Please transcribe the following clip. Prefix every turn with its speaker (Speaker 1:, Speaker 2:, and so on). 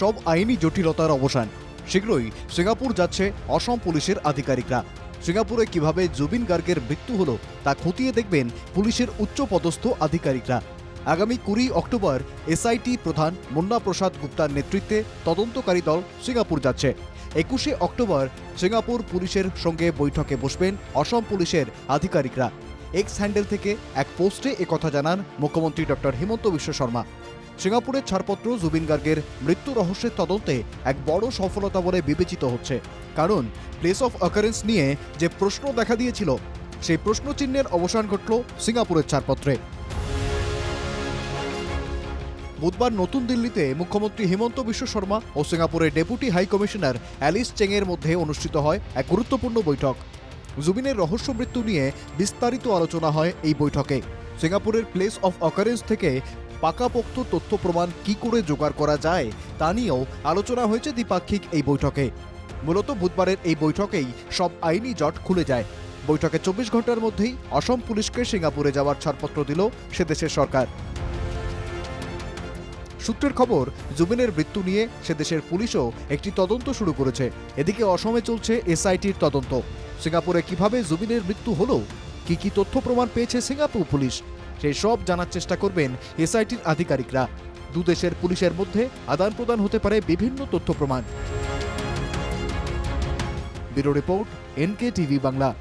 Speaker 1: সব আইনি জটিলতার অবসান। শীঘ্রই সিঙ্গাপুর যাচ্ছে অসম পুলিশের আধিকারিকরা। সিঙ্গাপুরে কীভাবে জুবিন গার্গের মৃত্যু হলো তা খতিয়ে দেখবেন পুলিশের উচ্চপদস্থ আধিকারিকরা। আগামী কুড়ি অক্টোবর এসআইটি প্রধান মুন্না প্রসাদ গুপ্তার নেতৃত্বে তদন্তকারী দল সিঙ্গাপুর যাচ্ছে। একুশে অক্টোবর সিঙ্গাপুর পুলিশের সঙ্গে বৈঠকে বসবেন অসম পুলিশের আধিকারিকরা। এক্স হ্যান্ডেল থেকে এক পোস্টে একথা জানান মুখ্যমন্ত্রী ডক্টর হিমন্ত বিশ্ব শর্মা। সিঙ্গাপুরের ছাড়পত্র জুবিন গার্গের মৃত্যু রহস্যের তদন্তে এক বড় সফলতা বলে বিবেচিত হচ্ছে। কারণ প্লেস অফ অকারেন্স নিয়ে যে প্রশ্ন দেখা দিয়েছিল, সেই প্রশ্নচিহ্নের অবসান ঘটল সিঙ্গাপুরের ছাড়পত্রে। বুধবার নতুন দিল্লিতে মুখ্যমন্ত্রী হিমন্ত বিশ্ব শর্মা ও সিঙ্গাপুরের ডেপুটি হাই কমিশনার অ্যালিস চেংয়ের মধ্যে অনুষ্ঠিত হয় এক গুরুত্বপূর্ণ বৈঠক। জুবিনের রহস্য মৃত্যু নিয়ে বিস্তারিত আলোচনা হয় এই বৈঠকে। সিঙ্গাপুরের প্লেস অফ অকারেন্স থেকে পাকাপোক্ত তথ্য প্রমাণ কি করে জোগাড় করা যায় তা নিয়েও আলোচনা হয়েছে দ্বিপাক্ষিক এই বৈঠকে। মূলত বুধবারের এই বৈঠকেই সব আইনি জট খুলে যায়। বৈঠকে চব্বিশ ঘণ্টার মধ্যেই অসম পুলিশকে সিঙ্গাপুরে যাওয়ার ছাড়পত্র দিল সে দেশের সরকার। সূত্রের খবর, জুবিনের মৃত্যু নিয়ে সে দেশের পুলিশও একটি তদন্ত শুরু করেছে। এদিকে অসমে চলছে এসআইটির তদন্ত। সিঙ্গাপুরে কীভাবে জুবিনের মৃত্যু হলো? কি কি তথ্য প্রমাণ পেয়েছে সিঙ্গাপুর পুলিশ? সেই সব জানার চেষ্টা করবেন এসআইটির আধিকারিকরা। দু দেশের পুলিশের মধ্যে আদান প্রদান হতে পারে বিভিন্ন তথ্য প্রমাণ। Bureau report NK TV Bangla.